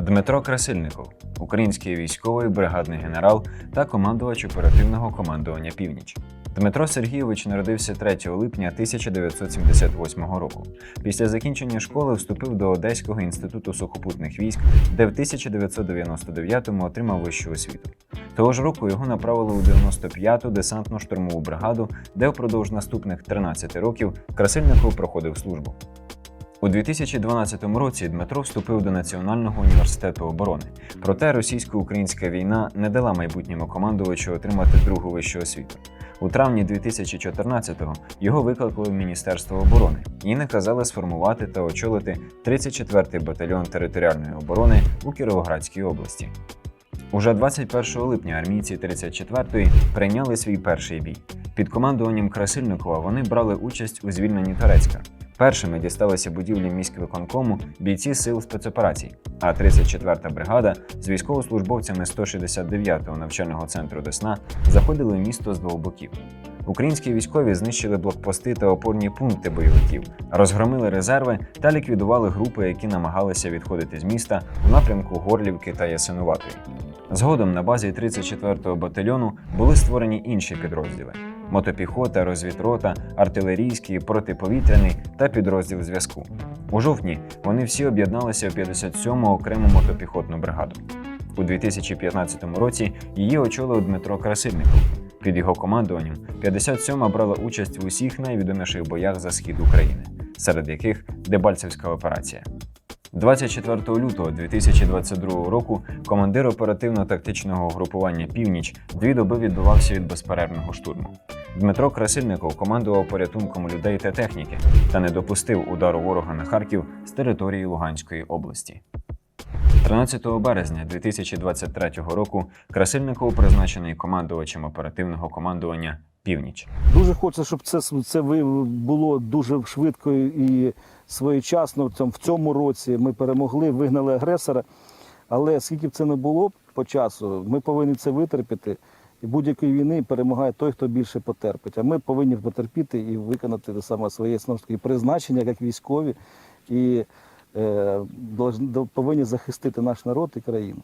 Дмитро Красильников, український військовий бригадний генерал та командувач оперативного командування Північ. Дмитро Сергійович народився 3 липня 1978 року. Після закінчення школи вступив до Одеського інституту сухопутних військ, де в 1999-му отримав вищу освіту. Того ж року його направили у 95-ту десантно-штурмову бригаду, де впродовж наступних 13 років Красильников проходив службу. У 2012 році Дмитро вступив до Національного університету оборони. Проте російсько-українська війна не дала майбутньому командувачу отримати другу вищу освіту. У травні 2014-го його викликали в Міністерство оборони і наказали сформувати та очолити 34-й батальйон територіальної оборони у Кіровоградській області. Уже 21 липня армійці 34-ї прийняли свій перший бій. Під командуванням Красильникова вони брали участь у звільненні Торецька. Першими дісталися будівлі міськвиконкому бійці сил спецоперацій, а 34-та бригада з військовослужбовцями 169-го навчального центру Десна заходили в місто з двох боків. Українські військові знищили блокпости та опорні пункти бойовиків, розгромили резерви та ліквідували групи, які намагалися відходити з міста у напрямку Горлівки та Ясинуватої. Згодом на базі 34-го батальйону були створені інші підрозділи: мотопіхота, розвідрота, артилерійський, протиповітряний та підрозділ зв'язку. У жовтні вони всі об'єдналися в 57-му окрему мотопіхотну бригаду. У 2015 році її очолив Дмитро Красильников. Під його командуванням 57-ма брала участь в усіх найвідоміших боях за схід України, серед яких Дебальцевська операція. 24 лютого 2022 року командир оперативно-тактичного групування Північ дві доби відбивався від безперервного штурму. Дмитро Красильников командував порятунком людей та техніки та не допустив удару ворога на Харків з території Луганської області. 13 березня 2023 року Красильников призначений командувачем оперативного командування Північ. Дуже хочеться, щоб це, це було дуже швидко і своєчасно. В цьому році ми перемогли, вигнали агресора. Але скільки б це не було по часу, ми повинні це витерпіти. І будь-якої війни перемагає той, хто більше потерпить. А ми повинні потерпіти і виконати саме своє таки, призначення як військові, і е, повинні захистити наш народ і країну.